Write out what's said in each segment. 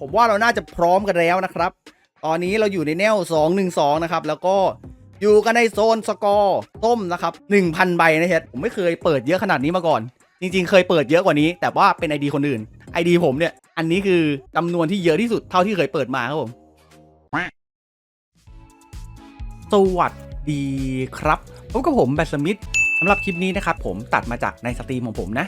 ผมว่าเราน่าจะพร้อมกันแล้วนะครับ ตอนนี้เราอยู่ในแนว 212 นะครับ แล้วก็อยู่กันในโซนสกอร์ต้มนะครับ 1,000 ใบนะครับผมไม่เคยเปิดเยอะขนาดนี้มาก่อน จริง ๆ เคยเปิดเยอะกว่านี้ แต่ว่าเป็น ID คนอื่น ID ผมเนี่ย อันนี้คือจำนวนที่เยอะที่สุดเท่าที่เคยเปิดมาครับผมสวัสดีครับพบกับผมแบทสมิธสำหรับคลิปนี้นะครับผมตัดมาจากในสตรีมของผมนะ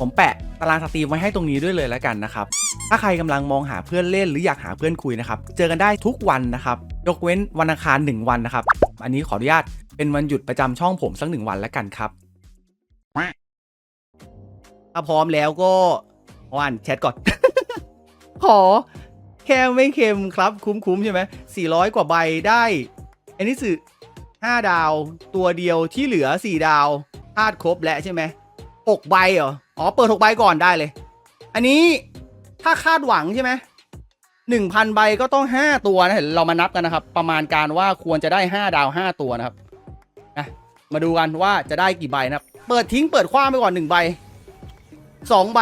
ผมแปะตารางสตรีมไว้ให้ตรงนี้ด้วยเลยแล้วกันนะครับ ถ้าใครกำลังมองหาเพื่อนเล่นหรืออยากหาเพื่อนคุยนะครับ เจอกันได้ทุกวันนะครับ ยกเว้นวันอังคาร 1 วันนะครับ อันนี้ขออนุญาตเป็นวันหยุดประจำช่องผมสักหนึ่งวันแล้วกันครับ ถ้าพร้อมแล้วก็วันแชทก่อน ขอแค่ไม่เค็มครับคุ้มๆใช่ไหม400กว่าใบได้อันนี้สื่อ5ดาวตัวเดียวที่เหลือ4ดาวธาตุครบแล้วใช่ไหม6ใบเหรอ อ๋อ เปิด6ใบก่อนได้เลย อันนี้ถ้าคาดหวังใช่ไหม1,000ใบก็ต้อง5ตัวนะเดี๋ยวเรามานับกันนะครับ ประมาณการว่าควรจะได้5ดาว5ตัวนะครับนะมาดูกันว่าจะได้กี่ใบนะครับ เปิดทิ้งเปิดคว้างไปก่อน1ใบ2ใบ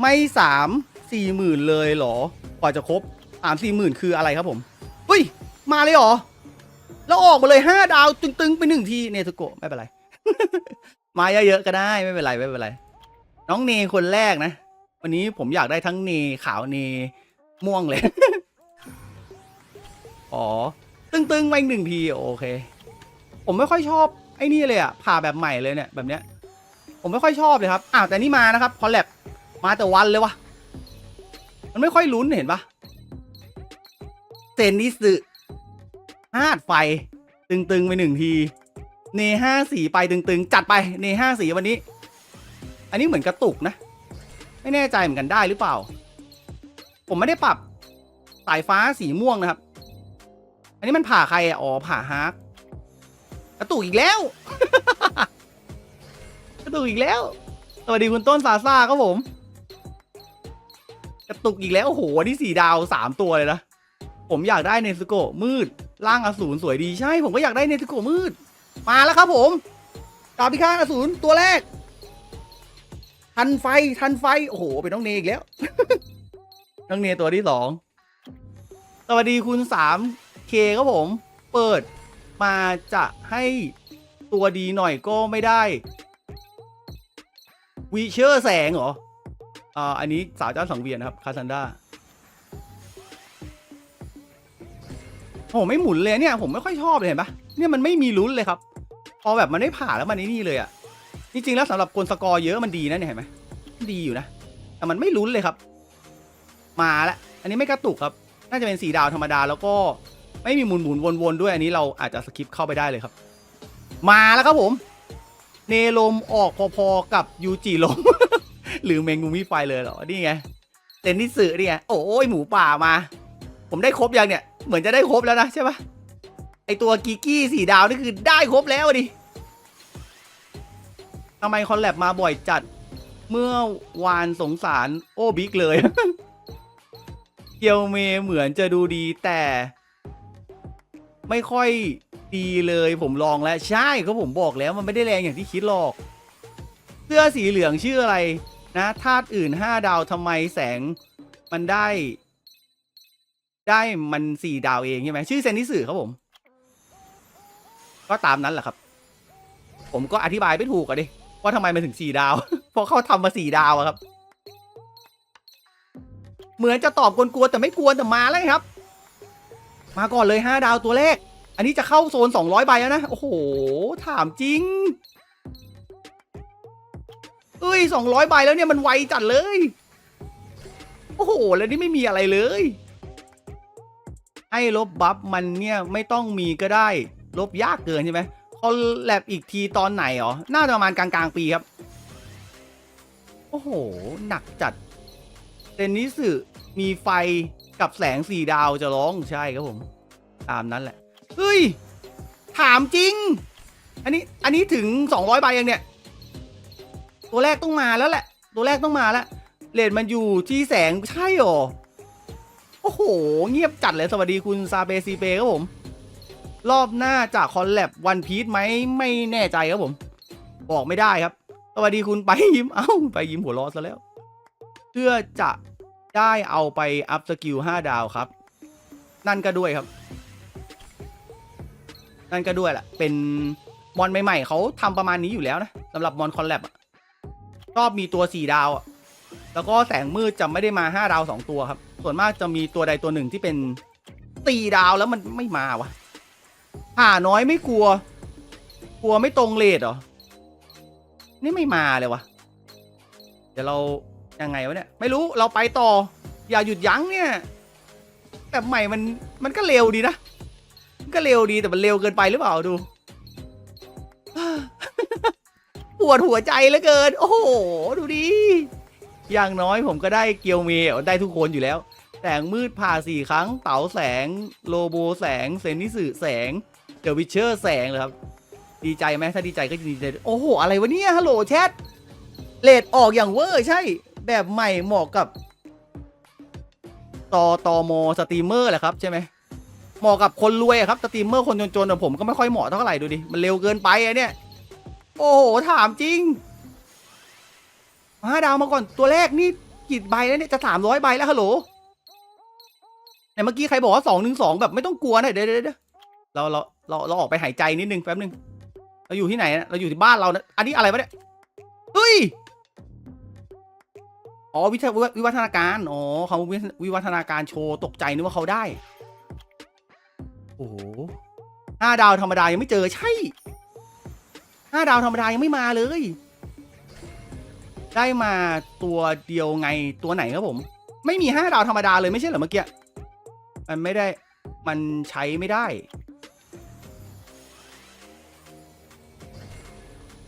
ไม่สามสี่หมื่นเลยเหรอ กว่าจะครบสามสี่หมื่นคืออะไรครับผมอุ้ย มาเลยเหรอ แล้วออกมาเลยห้าดาวตึงๆ ไปหนึ่งที เนทโกะไม่เป็นไร มาเยอะๆก็ได้ไม่เป็นไรไม่เป็นไร น้องเนคนแรกนะ วันนี้ผมอยากได้ทั้งเนขาวเนม่วงเลย อ๋อ ตึงๆไปหนึ่งทีโอเค ผมไม่ค่อยชอบไอ้นี่เลยอะผ่าแบบใหม่เลยเนี่ยแบบเนี้ย ผมไม่ค่อยชอบเลยครับอ้าวแต่นี่มานะครับคอลแลบมาแต่วันเลยวะมันไม่ค่อยลุ้นเห็นปะเซนนิสึฮาดไฟ ตึงๆไปหนึ่งที เนห้าสีไปตึงๆ จัดไปเนห้าสีวันนี้ อันนี้เหมือนกระตุกนะ ไม่แน่ใจเหมือนกันได้หรือเปล่า ผมไม่ได้ปรับสายฟ้าสีม่วงนะครับ อันนี้มันผ่าใครอะอ๋อผ่าฮาร์กกระตุกอีกแล้ว กระตุกอีกแล้ว สวัสดีคุณต้นซาซ่าครับผม กระตุกอีกแล้วโอ้โหนี่สี่ดาวสามตัวเลยนะ ผมอยากได้เนสโกมืดร่างอสูรสวยดีใช่ ผมก็อยากได้เนสโกมืด มาแล้วครับผมดาบพิฆาตอสูรตัวแรก ทันไฟทันไฟ โอ้โห เป็นน้องเนอีกแล้ว น้องเนตัวที่สองสวัสดีคุณสามเคครับผม เปิดมาจะให้ตัวดีหน่อยก็ไม่ได้วีเชอร์แสงเหรอ อ่า อันนี้สาวเจ้าสังเวียนนะครับ คาซันดาโอ้ไม่หมุนเลยเนี่ย ผมไม่ค่อยชอบเลยเห็นปะ เนี่ยมันไม่มีลุ้นเลยครับ พอแบบมันไม่ผ่าแล้วมันไอ้นี่เลยอะ่ะจริงๆแล้วสำหรับคนสกอร์เยอะมันดีนะเนี่ยเห็นไหมดีอยู่นะ แต่มันไม่ลุ้นเลยครับ มาละอันนี้ไม่กระตุกครับ น่าจะเป็นสีดาวธรรมดาแล้วก็ไม่มีหมุนหมุนวนๆด้วยอันนี้เราอาจจะสกิปเข้าไปได้เลยครับ มาแล้วครับผม เนลมออกพอๆกับยูจิลม หรือเมงมุมิไฟเลยเหรอ นี่ไงเซนนิสึนี่ไงโอ้ยหมูป่ามา ผมได้ครบยังเนี่ย เหมือนจะได้ครบแล้วนะใช่ปะ ไอตัวกิกกี้สี่ดาวนี่คือได้ครบแล้วดิทำไมคอนแลบมาบ่อยจัด เมื่อวานสงสารโอ้บิ๊กเลย เกียวเมเหมือนจะดูดีแต่ ไม่ค่อยดีเลยผมลองแล้ว ใช่ก็ผมบอกแล้วมันไม่ได้แรงอย่างที่คิดหรอก เสื้อสีเหลืองชื่ออะไร นะธาตุอื่นห้าดาวทำไมแสงมันได้ ได้มันสี่ดาวเองใช่ไหมชื่อเซนนิสึครับผม ก็ตามนั้นแหละครับ ผมก็อธิบายไม่ถูกอะดิว่าทำไมมันถึงสี่ดาว เพราะเขาทำมาสี่ดาวอะครับ เหมือนจะตอบกวนๆแต่ไม่กวนแต่มาเลยครับ มาก่อนเลยห้าดาวตัวเลขอันนี้จะเข้าโซนสองร้อยใบแล้วนะ โอ้โห ถามจริง เอ้ยสองร้อยใบแล้วเนี่ยมันไวจัดเลย โอ้โห แล้วนี่ไม่มีอะไรเลย ให้ลบบัฟมันเนี่ยไม่ต้องมีก็ได้ ลบยากเกินใช่ไหมคอลแลบอีกทีตอนไหนอ๋อน่าจะประมาณกลางๆปีครับ โอ้โห หนักจัดเซนนิสึมีไฟกับแสงสี่ดาวจะร้องใช่ครับผม ตามนั้นแหละ เฮ้ย ถามจริง อันนี้อันนี้ถึงสองร้อยใบยังเนี่ย ตัวแรกต้องมาแล้วแหละ ตัวแรกต้องมาแล้วเลนมันอยู่ที่แสงใช่หรอ โอ้โห เงียบจัดเลย สวัสดีคุณซาเบซีเปครับผม รอบหน้าจะคอลแลบวันพีชไหมไม่แน่ใจครับผม บอกไม่ได้ครับ สวัสดีคุณไปยิ้ม เอ้า ไปยิ้มหัวร้อซะแล้ว เพื่อจะได้เอาไปอัพสกิล5ดาวครับ นั่นก็ด้วยครับ นั่นก็ด้วยแหละ เป็นมอนใหม่ๆเขาทำประมาณนี้อยู่แล้วนะสำหรับมอนคอนแลบอะชอบมีตัว 4 ดาวอะแล้วก็แสงมืดจะไม่ได้มา 5 ดาว 2 ตัวครับ ส่วนมากจะมีตัวใดตัวหนึ่งที่เป็นตีดาวแล้วมันไม่มาวะ หาน้อยไม่กลัว กลัวไม่ตรงเลทเหรอ นี่ไม่มาเลยวะเดี๋ยวเรายังไงวะเนี่ย ไม่รู้เราไปต่อ อย่าหยุดยั้งเนี่ยแบบใหม่มันมันก็เร็วดีนะมันก็เร็วดีแต่มันเร็วเกินไปหรือเปล่าดู ปวดหัวใจเหลือเกิน โอ้โห ดูดิ อย่างน้อยผมก็ได้เกียวเมย์ได้ทุกคนอยู่แล้ว แสงมืดผ่าสี่ครั้ง เต๋าแสง โลโบแสง เซนิสึแสง เดอะวิเชอร์แสงเลยครับ ดีใจไหมถ้าดีใจก็ดีใจ โอ้โห อะไรวะเนี่ย ฮัลโหลแชทเลดออกอย่างเวอร์ใช่ แบบใหม่เหมาะกับตอตอมอสตรีมเมอร์แหละครับใช่ไหมเหมาะกับคนรวยครับสตรีมเมอร์คนจนๆอะผมก็ไม่ค่อยเหมาะเท่าไหร่ดูดิ มันเร็วเกินไปอะเนี่ย โอ้โห ถามจริงห้าดาวมาก่อนตัวแรกนี่กี่ใบแล้วเนี่ยจะสามร้อยใบแล้วฮัลโหลไหนเมื่อกี้ใครบอกว่าสองหนึ่งสองแบบไม่ต้องกลัวนะเดี๋ยวเดี๋ยวเดี๋ยวเราเรา เราเราออกไปหายใจนิดนึงแป๊บนึง เราอยู่ที่ไหนนะเราอยู่ที่บ้านเรานะอันนี้อะไรวะเนี่ยเฮ้ยอ๋อวิทยวิวัฒนาการอ๋อเขาวิวิวัฒนาการโชว์ตกใจนึกว่าเขาได้โอ้โหห้าดาวธรรมดายังไม่เจอใช่ห้าดาวธรรมดายังไม่มาเลย ได้มาตัวเดียวไงตัวไหนครับผม ไม่มีห้าดาวธรรมดาเลยไม่ใช่เหรอเมื่อกี้มันไม่ได้มันใช้ไม่ได้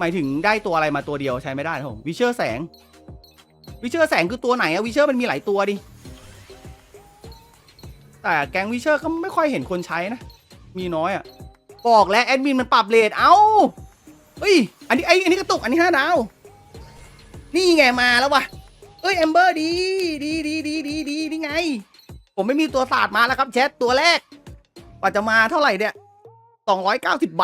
หมายถึงได้ตัวอะไรมาตัวเดียวใช้ไม่ได้ครับผมวิเชอร์แสง วิเชอร์แสงคือตัวไหนอะวิเชอร์มันมีหลายตัวดิ แต่แก๊งวิเชอร์ก็ไม่ค่อยเห็นคนใช้นะ มีน้อยอะบอกแล้วแอดมินมันปรับเลทเอ้าเฮ้ย อันนี้ไออันนี้กระตุก อันนี้ห้าดาว นี่ไงมาแล้ววะเอ้ยแอมเบอร์ดีดีดีดีดีดีนี่ไง ผมไม่มีตัวศาสตร์มาแล้วครับแชทตัวแรกกว่าจะมาเท่าไหร่เนี่ยสองร้อยเก้าสิบใบ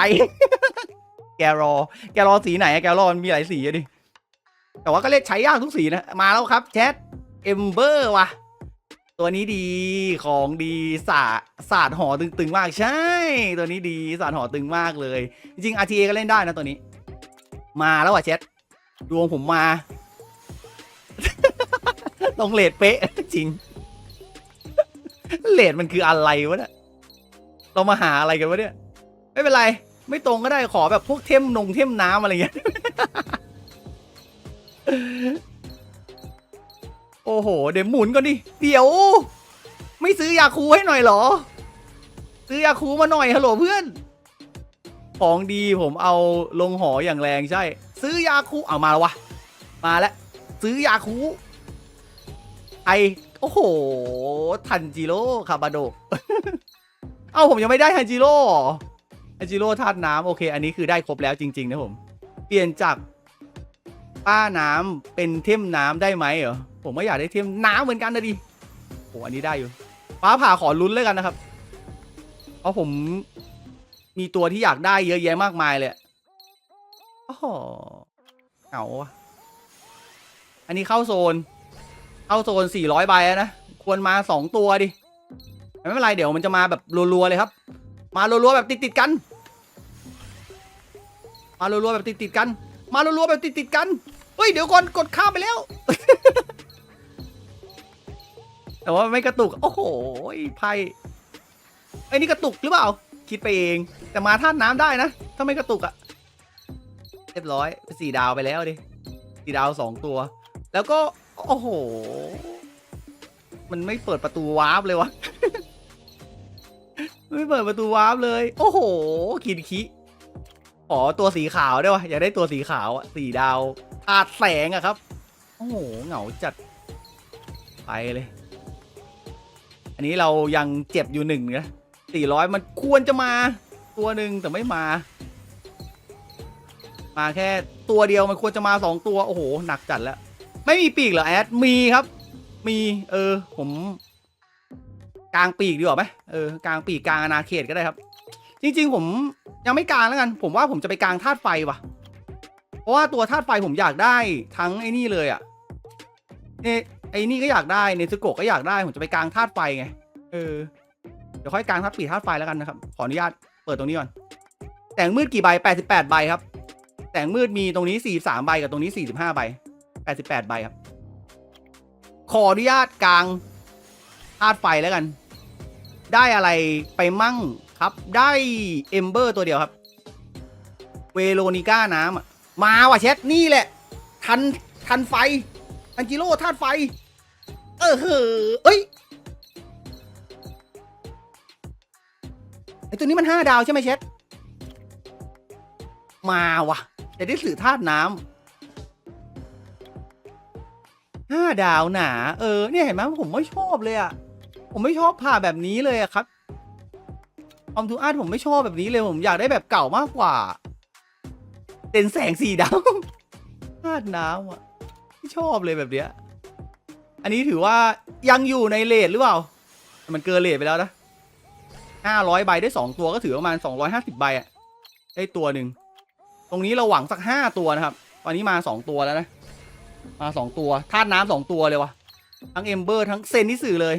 แกรอ แกรอสีไหนอะแกรอมันมีหลายสีอะดิ แต่ว่าก็เรียกใช้ยากทุกสีนะ มาแล้วครับแชทเอมเบอร์ว่ะ ตัวนี้ดีของดีสาศาสตร์หอตึงๆมากใช่ ตัวนี้ดีศาสตร์หอตึงมากเลย จริงๆ RTA ก็เล่นได้นะตัวนี้ มาแล้วว่ะแชทดวงผมมาตรงเลดเป๊ะจริง เลดมันคืออะไรวะเนี่ยเรามาหาอะไรกันวะเนี่ย ไม่เป็นไร ไม่ตรงก็ได้ขอแบบพวกเทมนงเทมน้ำอะไรเงี้ย โอ้โห เดี๋ยวหมุนก่อนดิ เดี๋ยว ไม่ซื้อยาคูให้หน่อยเหรอ ซื้อยาคูมาหน่อยฮัลโหลเพื่อน ของดีผมเอาลงหออย่างแรงใช่ ซื้อยาคูเอามาแล้ววะ มาแล้ว ซื้อยาคูไอโอ้โห ทันจิโร่คาบาโด เอ้าผมยังไม่ได้ทันจิโร่ อจิโร่ธาตุน้ำโอเค อันนี้คือได้ครบแล้วจริง ๆ นะผม เปลี่ยนจากป้าน้ำเป็นเทมน้ำได้ไหมเหรอ ผมก็อยากได้เทมน้ำเหมือนกันนะดิโอ้อันนี้ได้อยู่ฟ้าผ่าขอลุ้นเลยกันนะครับ เพราะผมมีตัวที่อยากได้เยอะแยะมากมายเลยโอ้โหเหงาว่ะอันนี้เข้าโซน เข้าโซน 400 ใบแล้วนะ ควรมา 2 ตัวดิ ไม่เป็นไร เดี๋ยวมันจะมาแบบรัว ๆ เลยครับ มารัวๆแบบติดๆกัน มารัวๆแบบติดๆกัน มารัวๆแบบติดๆกันเฮ้ยเดี๋ยวก่อนกดข้ามไปแล้ว แต่ว่าไม่กระตุก โอ้โหไพ่ไอ้นี่กระตุกหรือเปล่า คิดไปเอง แต่มาท่าน้ำได้นะ ถ้าไม่กระตุกอะเรียบร้อยสี่ดาวไปแล้วดิสี่ดาวสองตัว แล้วก็ โอ้โห มันไม่เปิดประตูวาร์ปเลยวะ ไม่เปิดประตูวาร์ปเลย โอ้โหคิดคิขอตัวสีขาวได้วะอยากได้ตัวสีขาวอะสีดาวธาตุแสงอะครับ โอ้โหเหงาจัด ไปเลย อันนี้เรายังเจ็บอยู่หนึ่งนะสี่ร้อยมันควรจะมา ตัวหนึ่งแต่ไม่มา มาแค่ตัวเดียวมันควรจะมาสองตัว โอ้โห หนักจัดแล้ว ไม่มีปีกเหรอแอด มีครับ มี เออ ผม กลางปีกดีกว่าไหมเออกลางปีกกลางอาณาเขตก็ได้ครับ จริง ๆ ผมยังไม่กลางแล้วกัน ผมว่าผมจะไปกลางธาตุไฟว่ะ เพราะว่าตัวธาตุไฟผมอยากได้ทั้งไอ้นี่เลยอะ่ะเนี่ยไอ้นี่ก็อยากได้เนซึโกะก็อยากได้ผมจะไปกลางธาตุไฟไงเออเดี๋ยวค่อยกลางธาตุปีธาตุไฟแล้วกันนะครับ ขออนุญาตเปิดตรงนี้ก่อนแสงมืดกี่ใบ 88 ใบครับแสงมืดมีตรงนี้ 43 ใบกับตรงนี้ 45 ใบ 88 ใบครับ ขออนุญาตกลางธาตุไฟแล้วกัน ได้อะไรไปมั่งครับ ได้เอมเบอร์ตัวเดียวครับ เวโรนิก้าน้ำอะมาว่ะเช็ดนี่แหละ ทันทันไฟ ทันจิโร่ธาตุไฟ เออเหอเอ้ยไอตัวนี้มันห้าดาวใช่ไหมเช็ดมาว่ะจะได้สื่อธาตุน้ำห้าดาวหนา เออ เนี่ยเห็นไหมผมไม่ชอบเลยอะ ผมไม่ชอบผ่าแบบนี้เลยอะครับออมทูอาร์ตผมไม่ชอบแบบนี้เลยผมอยากได้แบบเก่ามากกว่าเต็นแสงสีดำธาตุน้ำอะไม่ชอบเลยแบบเนี้ย อันนี้ถือว่ายังอยู่ในเลทหรือเปล่า มันเกินเลทไปแล้วนะห้าร้อยใบได้สองตัวก็ถือประมาณสองร้อยห้าสิบใบอะ ได้ตัวหนึ่ง ตรงนี้เราหวังสักห้าตัวนะครับ ตอนนี้มาสองตัวแล้วนะ มาสองตัวธาตุน้ำสองตัวเลยวะทั้งเอมเบอร์ทั้งเซนนิสื่อเลย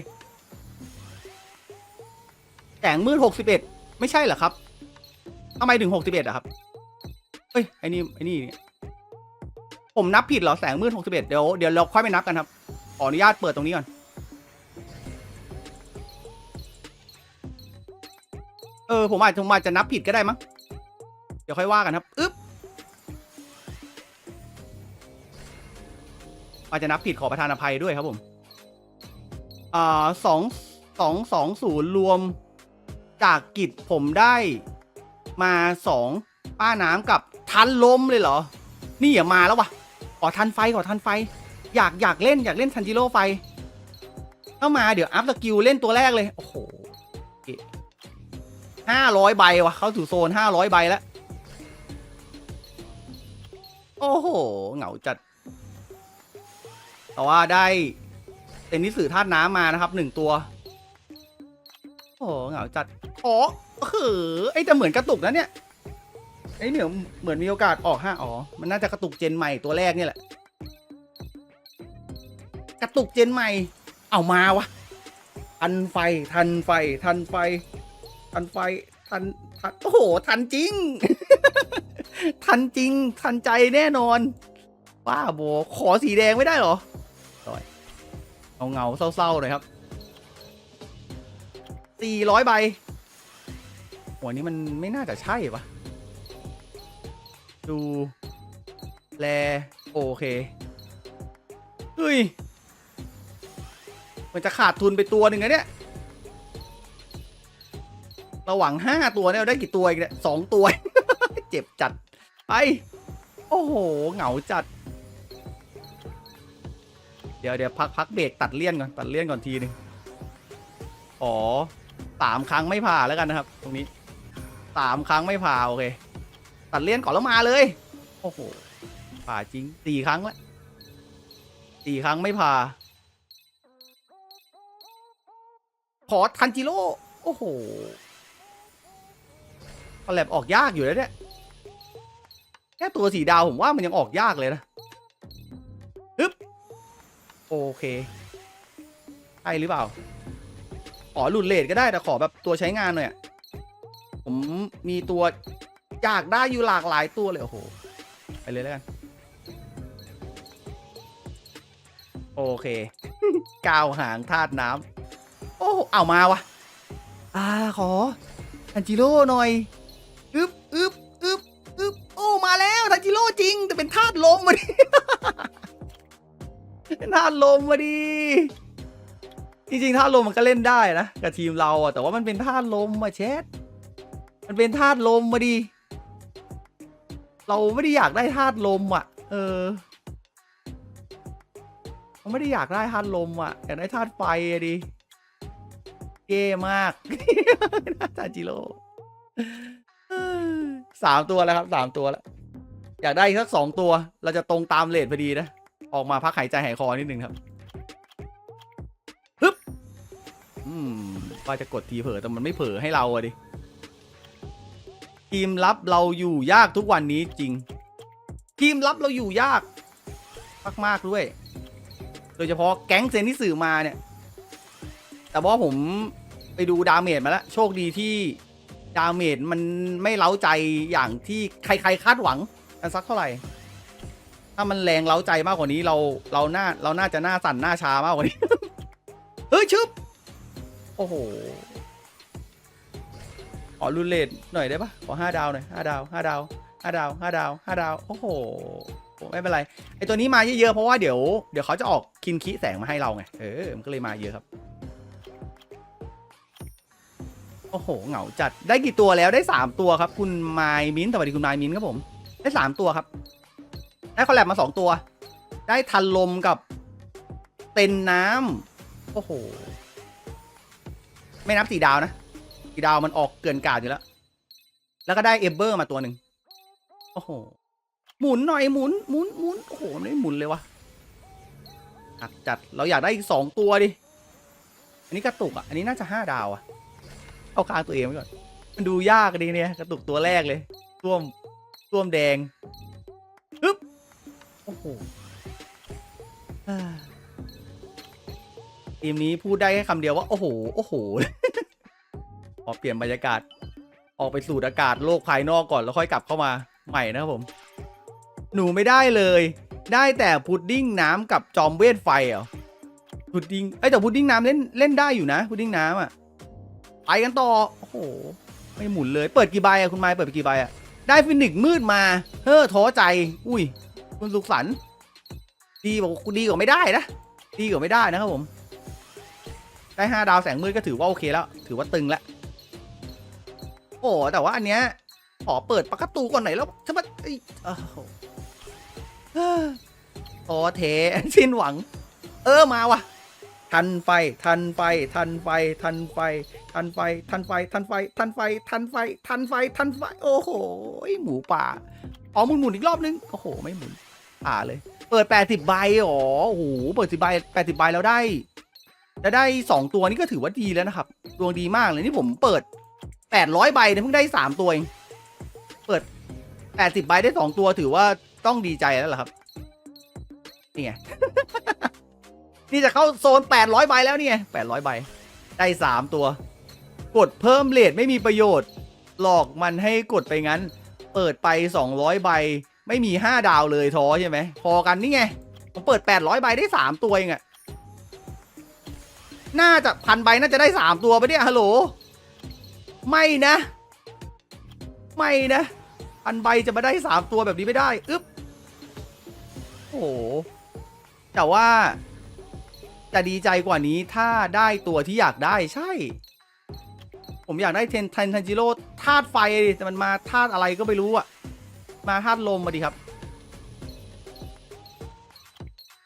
งมืดหกสิบเอ็ดไม่ใช่เหรอครับทำไมถึงหกสิบเอ็ดอะครับเฮ้ยไอ้นี่ไอ้นี่ผมนับผิดเหรอแสงมืดหกสิบเอ็ดเดี๋ยวเดี๋ยวเราค่อยไปนับกันครับขออนุญาตเปิดตรงนี้ก่อนเออผมอาจจะผมอาจจะนับผิดก็ได้มั้งเดี๋ยวค่อยว่ากันครับอึ๊บอาจจะนับผิดขอประทานอภัยด้วยครับผมอ่าสองสองสองศูนย์รวม จากกิจผมได้มาสองป้าน้ำกับทันลมเลยเหรอ นี่อย่ามาแล้ววะขอทันไฟขอทันไฟ อยากอยากเล่นอยากเล่นทันจิโร่ไฟเข้ามาเดี๋ยวอัพสกิลเล่นตัวแรกเลย โอ้โหห้าร้อยใบวะเข้าสู่โซนห้าร้อยใบแล้ว โอ้โห เหงาจัด แต่ว่าได้เป็นนิสือธาตุน้ำมานะครับหนึ่งตัว โอ้เหงาจัดอ๋อเออไอ้แต่เหมือนกระตุกนะเนี่ยไอ้เหนือเหมือนมีโอกาสออกห้าอ๋อ มันน่าจะกระตุกเจนใหม่ตัวแรกเนี่ยแหละ กระตุกเจนใหม่ เอามาวะ ทันไฟ ทันไฟ ทันไฟ ทันไฟ ทันทันโอ้โห ทันจริง ทันจริง ทันใจแน่นอนบ้าโบขอสีแดงไม่ได้หรอต่อยเอาเงาเศร้าๆหน่อยครับ สี่ร้อยใบหัวนี้มันไม่น่าจะใช่ปะดู แล โอเค เฮ้ย มันจะขาดทุนไปตัวหนึ่งนะเนี่ยเราหวังห้าตัวเนี่ยเราได้กี่ตัวอีกเนี่ยสองตัว เจ็บจัดไปโอ้โห เหงาจัด เดี๋ยวเดี๋ยวพักพักเบรกตัดเลี่ยนก่อน ตัดเลี่ยนก่อนทีหนึ่งอ๋อ สามครั้งไม่ผ่าแล้วกันนะครับ ตรงนี้สามครั้งไม่ผ่าโอเค ตัดเลี่ยนก่อนแล้วมาเลย โอ้โหผ่าจริงสี่ครั้งแล้วสี่ครั้งไม่ผ่า ขอทันจิโร่โอ้โหคอลแลบออกยากอยู่แล้วเนี่ยแค่ตัวสีดาวผมว่ามันยังออกยากเลยนะฮึบโอเคใช่หรือเปล่า อหลุดเลทก็ได้แต่ขอแบบตัวใช้งานหน่อยอะผมมีตัวอยากได้อยู่หลากหลายตัวเลยโอ้โหไปเลยแล้วกัน โอเค กาวหางธาตุน้ำโอ้เอามาวะอ่าขอทันจิโร่หน่อยอึบอึบอึบอึบโอ้มาแล้วทันจิโร่จริง แต่เป็นธาตุลมมาดิธาตุลมมาดิ จริงๆธาตุลมมันก็เล่นได้นะกับทีมเราอะแต่ว่ามันเป็นธาตุลมอะเชดมันเป็นธาตุลมมาดิเราไม่ได้อยากได้ธาตุลมอะเออเราไม่ได้อยากได้ธาตุลมอะอยากได้ธาตุไฟอะดิเย่มากทาจิโร่สามตัวแล้วครับสามตัวแล้ว อยากได้อีกสักสองตัว เราจะตรงตามเลทพอดีนะ ออกมาพักหายใจหายคอนิดนึงครับ ว่าจะกดทีเผลอแต่มันไม่เผลอให้เราอะดิ ทีมลับเราอยู่ยากทุกวันนี้จริง ทีมลับเราอยู่ยาก มากๆด้วย โดยเฉพาะแก๊งเซนที่สื่อมาเนี่ย แต่ว่าผมไปดูดาเมจมาแล้ว โชคดีที่ดาเมจมันไม่เล้าใจอย่างที่ใครๆคาดหวังกันสักเท่าไหร่ ถ้ามันแรงเล้าใจมากกว่านี้เราเราน่าเราน่าจะหน้าสั่นหน้าชามากกว่านี้ เฮ้ยชึบ โอ้โหขอรุนเลทหน่อยได้ปะขอห้าดาวหน่อยห้าดาวห้าดาวห้าดาวห้าดาวห้าดาว โอ้โห ไม่เป็นไร ไอตัวนี้มาเยอะๆ เพราะว่าเดี๋ยว เดี๋ยวเขาจะออกคินคิแสงมาให้เราไง เออ มันก็เลยมาเยอะครับ โอ้โห เหงาจัด ได้กี่ตัวแล้ว ได้สามตัวครับ คุณไมายมินสวัสดีคุณไมายมินครับผม ได้สามตัวครับ ได้คอลแลบมาสองตัว ได้ทันลมกับเต็นน้ำโอ้โห ไม่นับสีดาวนะสีดาวมันออกเกินกาดอยู่แล้ว แล้วก็ได้เอเบอร์มาตัวหนึ่งโอ้โห หมุนหน่อยหมุนหมุนหมุนโอ้โหไม่หมุนเลยวะหักจัดเราอยากได้อีกสองตัวดิ อันนี้กระตุกอะ อันนี้น่าจะห้าดาวอะ เอาค้างตัวเองไว้ก่อน มันดูยากดีเนี่ยกระตุกตัวแรกเลยร่วมร่วมแดงปึ๊บโอ้โหอ่า ทีมนี้พูดได้แค่คำเดียวว่า โอ้โห โอ้โห ขอเปลี่ยนบรรยากาศ ออกไปสูดอากาศโลกภายนอกก่อนแล้วค่อยกลับเข้ามาใหม่นะครับผม หนูไม่ได้เลย ได้แต่พุดดิ้งน้ำกับจอมเวทไฟเหรอพุดดิ้งไอแต่พุดดิ้งน้ำเล่นเล่นได้อยู่นะพุดดิ้งน้ำอะไปกันต่อโอ้โหไม่หมุนเลย เปิดกี่ใบอะคุณไม้เปิดไปกี่ใบอะได้ฟินิกซ์มืดมา เฮ้อท้อใจ อุ้ย คุณสุขสันต์ดีบอกดีกว่าไม่ได้นะ ดีกว่าไม่ได้นะครับผม ได้ห้าดาวแสงมืดก็ถือว่าโอเคแล้ว ถือว่าตึงแล้ว โอ้แต่ว่าอันเนี้ยขอเปิดปากกาตูก่อนหน่อยแล้วทำไมเอ้ยโอ้โหเฮ้อท้อเทสิ้นหวัง เออมาว่ะ ทันไฟ ทันไฟ ทันไฟ ทันไฟ ทันไฟ ทันไฟ ทันไฟ ทันไฟ ทันไฟ ทันไฟ ทันไฟ โอ้โห หมูป่า อ๋อหมุนหมุนอีกรอบนึง โอ้โห ไม่หมุนป่าเลย เปิด80ใบอ๋อ โอ้โห เปิด10ใบ80ใบแล้วได้ จะได้ 2 ตัวนี่ก็ถือว่าดีแล้วนะครับ ดวงดีมากเลยนี่ผมเปิด 800 ใบเนี่ยเพิ่งได้ 3 ตัวเอง เปิด 80 ใบได้ 2 ตัวถือว่าต้องดีใจแล้วล่ะครับ นี่ไง นี่จะเข้าโซน 800 ใบแล้วนี่ไง800 ใบ ได้ 3 ตัว กดเพิ่มเลทไม่มีประโยชน์ หลอกมันให้กดไปงั้น เปิดไป 200 ใบ ไม่มี 5 ดาวเลยท้อใช่ไหม พอกันนี่ไง ผมเปิด 800 ใบได้ 3 ตัวเองอะ น่าจะพันใบน่าจะได้3ตัวไปเนี่ยฮัลโหล ไม่นะ ไม่นะพันใบจะมาได้3ตัวแบบนี้ไม่ได้อึ๊บโอ้โหแต่ว่าจะดีใจกว่านี้ถ้าได้ตัวที่อยากได้ใช่ ผมอยากได้เทนทันทันจิโร่ธาตุไฟดิแต่มันมาธาตุอะไรก็ไม่รู้อะมาธาตุลมมาดิครับ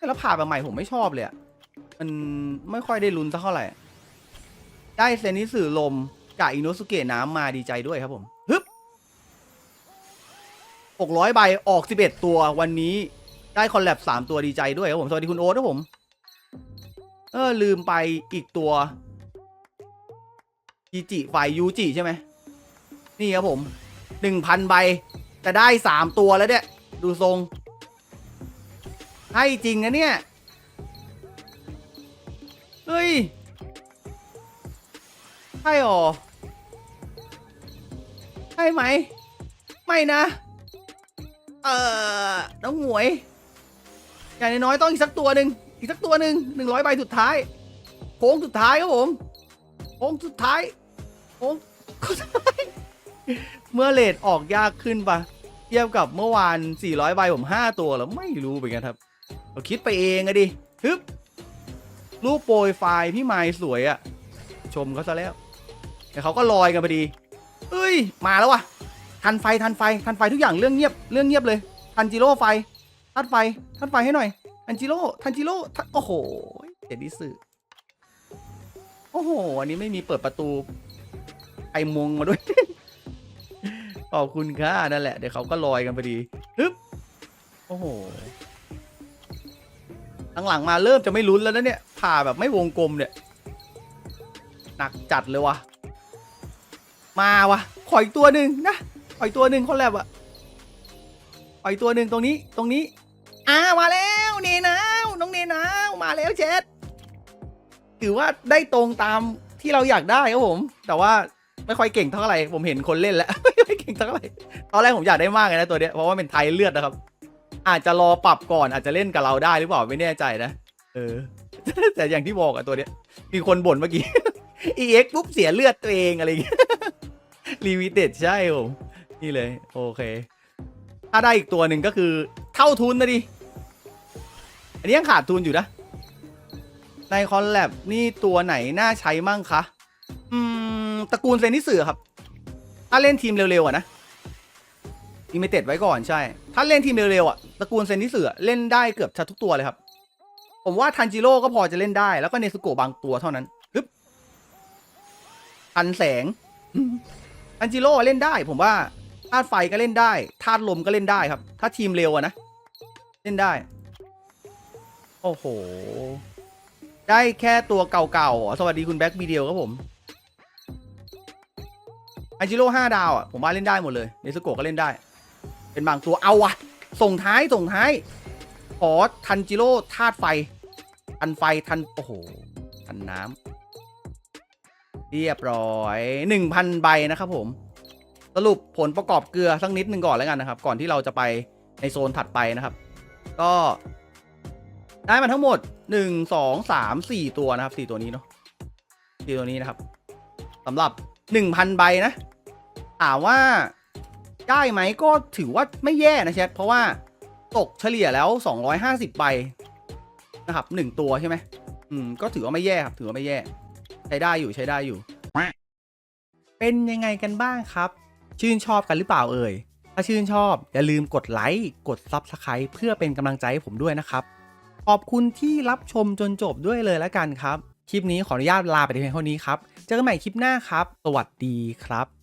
แล้วผ่าแบบใหม่ผมไม่ชอบเลยอะ มันไม่ค่อยได้ลุ้นสักเท่าไหร่ ได้เซนิสือลมกับอินโนสุเกะน้ำมาดีใจด้วยครับผมฮึบ600ใบออก 11 ตัววันนี้ได้คอลแลบ3ตัวดีใจด้วยครับผม สวัสดีคุณโอ๊ตครับผม เออ ลืมไปอีกตัวยูจิไฟยูจิใช่ไหม นี่ครับผมหนึ่งพันใบจะได้สามตัวแล้วเนี่ย ดูทรง ให้จริงนะเนี่ย ยใช่หรอใช่ไหม ไม่นะ เออน้องหมวย อย่างน้อยต้องอีกสักตัวหนึ่งอีกสักตัวหนึ่งหนึ่งร้อยใบสุดท้ายโค้งสุดท้ายครับผมโค้งสุดท้ายโค้งเมื่อเลทออกยากขึ้นปะเทียบกับเมื่อวาน 400 ใบผม 5 ตัวแล้วไม่รู้เหมือนกันครับ เราคิดไปเองอะดิฮึบ รูปโปรยไฟล์พี่ไม้สวยอะชมเขาซะแล้วแต่เขาก็ลอยกันพอดีเอ้ย มาแล้ววะทันไฟทันไฟทันไฟทุกอย่างเรื่องเงียบเรื่องเงียบเลย ทันจิโร่ไฟทัดไฟทัดไฟให้หน่อยทันจิโร่ทันจิโร่โอ้โหเจ็ดดิสึโอ้โห อันนี้ไม่มีเปิดประตูไอมงมาด้วยขอบคุณค่ะนั่นแหละ เดี๋ยวเขาก็ลอยกันพอดีฮึบโอ้โห หลังๆมาเริ่มจะไม่ลุ้นแล้วนะเนี่ยผ่าแบบไม่วงกลมเนี่ยหนักจัดเลยวะมาวะขออีกตัวหนึ่งนะขออีกตัวหนึ่งคนแรกอะขออีกตัวหนึ่งตรงนี้ตรงนี้ออ่ามาแล้วเนนาวน้องเนนาวมาแล้วเชดถือว่าได้ตรงตามที่เราอยากได้ครับผม แต่ว่าไม่ค่อยเก่งเท่าไหร่ผมเห็นคนเล่นแล้วไม่ค่อยเก่งเท่าไหร่ตอนแรกผมอยากได้มากเลยนะตัวเนี้ยเพราะว่าเป็นไทยเลือดนะครับ อาจจะรอปรับก่อนอาจจะเล่นกับเราได้หรือเปล่าไม่แน่ใจนะ เออ แต่อย่างที่บอกอะตัวเนี้ย มีคนบ่นเมื่อกี้ EX ปุ๊บเสียเลือดตัวเองอะไรอย่างเงี้ยลิมิเต็ดใช่ผมนี่เลย โอเค ถ้าได้อีกตัวหนึ่งก็คือเท่าทุนนะดิ อันนี้ยังขาดทุนอยู่นะ ในคอนแลบนี่ตัวไหนน่าใช้มั่งคะ อืม ตระกูลเซนิสึครับ ถ้าเล่นทีมเร็วๆอะนะ ลิมิเต็ดไว้ก่อนใช่ ถ้าเล่นทีมเร็วๆอะตระกูลเซนิสึอเล่นได้เกือบทุกตัวเลยครับ ผมว่าทันจิโร่ก็พอจะเล่นได้ แล้วก็เนสโกบางตัวเท่านั้นฮึบทันแสงทันจิโร่เล่นได้ ผมว่าธาตุไฟก็เล่นได้ธาตุลมก็เล่นได้ครับ ถ้าทีมเร็วอะนะเล่นได้ โอ้โห ได้แค่ตัวเก่าๆสวัสดีคุณแบ็กบีเดียวครับผมทันจิโร่ห้าดาวอะผมว่าเล่นได้หมดเลยเนสโกก็เล่นได้ เป็นบางตัวเอาวะส่งท้ายส่งท้ายขอทันจิโร่ธาตุไฟ ทันไฟทัน โอ้โห ทันน้ำเรียบร้อยหนึ่งพันใบนะครับผม สรุปผลประกอบเกลือสักนิดหนึ่งก่อนแล้วกันนะครับ ก่อนที่เราจะไปในโซนถัดไปนะครับ ก็ ได้มาทั้งหมดหนึ่งสองสามสี่ตัวนะครับสี่ตัวนี้เนาะสี่ตัวนี้นะครับสำหรับหนึ่งพันใบนะ ถามว่า ได้ไหมก็ถือว่าไม่แย่นะแชทเพราะว่าตกเฉลี่ยแล้ว 250ใบนะครับหนึ่งตัวใช่ไหมอืมก็ถือว่าไม่แย่ครับ ถือว่าไม่แย่ ใช้ได้อยู่ใช้ได้อยู่ เป็นยังไงกันบ้างครับ ชื่นชอบกันหรือเปล่าเอ่ย ถ้าชื่นชอบ อย่าลืมกดไลค์กด Subscribe เพื่อเป็นกำลังใจให้ผมด้วยนะครับ ขอบคุณที่รับชมจนจบด้วยเลยแล้วกันครับ คลิปนี้ขออนุญาตลาไปเพียงเท่านี้ครับ เจอกันใหม่คลิปหน้าครับ สวัสดีครับ